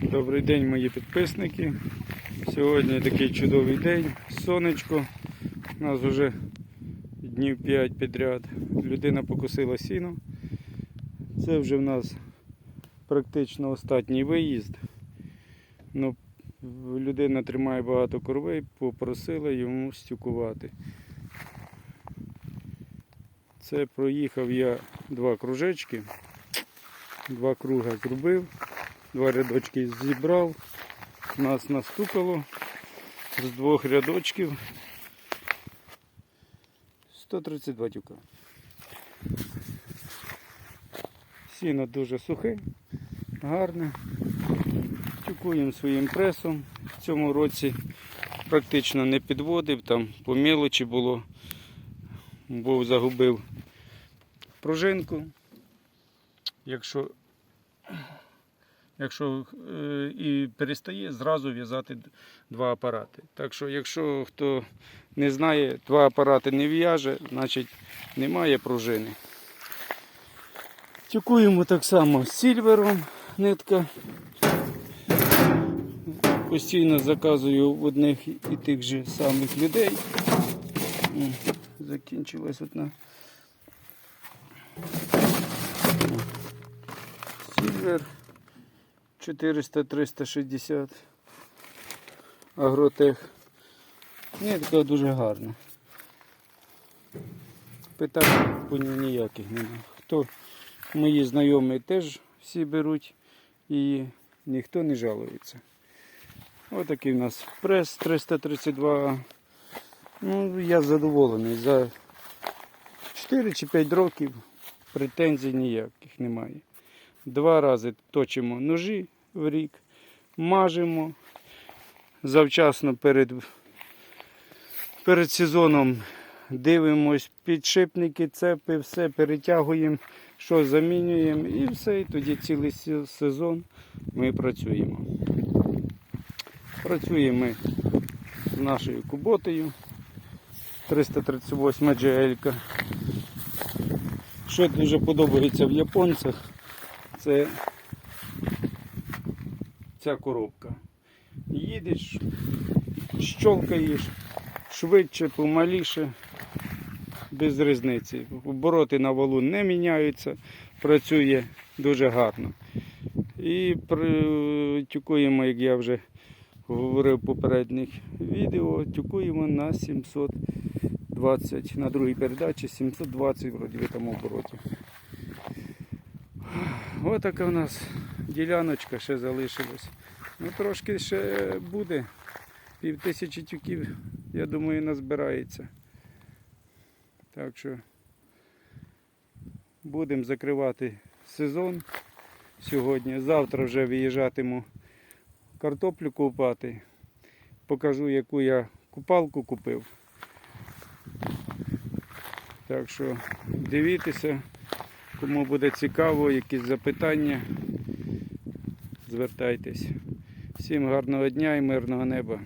Добрий день, мої підписники. Сьогодні такий чудовий день, сонечко. У нас вже днів 5 підряд. Людина покосила сіно. Це вже в нас практично останній виїзд. Ну, людина тримає багато коровей, попросила йому стюкувати. Це проїхав я два кружечки, два круга зробив. Два рядочки зібрав, нас настукало з двох рядочків 132 тюка. Сіно дуже сухе, гарне. Тюкуємо своїм пресом. В цьому році практично не підводив, там по мілочі було, бо загубив пружинку. Якщо якщо е, і перестає зразу в'язати два апарати. Так що, якщо хто не знає, два апарати не в'яже, значить немає пружини. Тюкуємо так само сільвером нитка. Постійно заказую в одних і тих же самих людей. Закінчилась одна. Сільвер. 400-360 агротех. Ні, така дуже гарна. Питань по ній ніяких немає. Хто мої знайомі теж всі беруть і ніхто не жалується. Отакий у нас прес 332. Ну, я задоволений. За 4 чи 5 років претензій ніяких немає. Два рази точимо ножі в рік, мажемо. Завчасно перед, перед сезоном дивимось підшипники, цепи, все перетягуємо, що замінюємо і все. І тоді цілий сезон ми працюємо. Працюємо з нашою куботою 338 GL. Що дуже подобається в японцях, це ця коробка. Їдеш, щолкаєш швидше, помаліше, без різниці. Обороти на валу не міняються, працює дуже гарно. І тюкуємо, як я вже говорив в попередніх відео, тюкуємо на 720, на другій передачі 720 вроді в тому обороті. Ось така в нас діляночка ще залишилась. Ну трошки ще буде. Пів тисячі тюків, я думаю, назбирається. Так що будемо закривати сезон сьогодні. Завтра вже виїжджатиму картоплю купати. Покажу, яку я купалку купив. Так що дивіться. Кому буде цікаво, якісь запитання, звертайтесь. Всім гарного дня і мирного неба.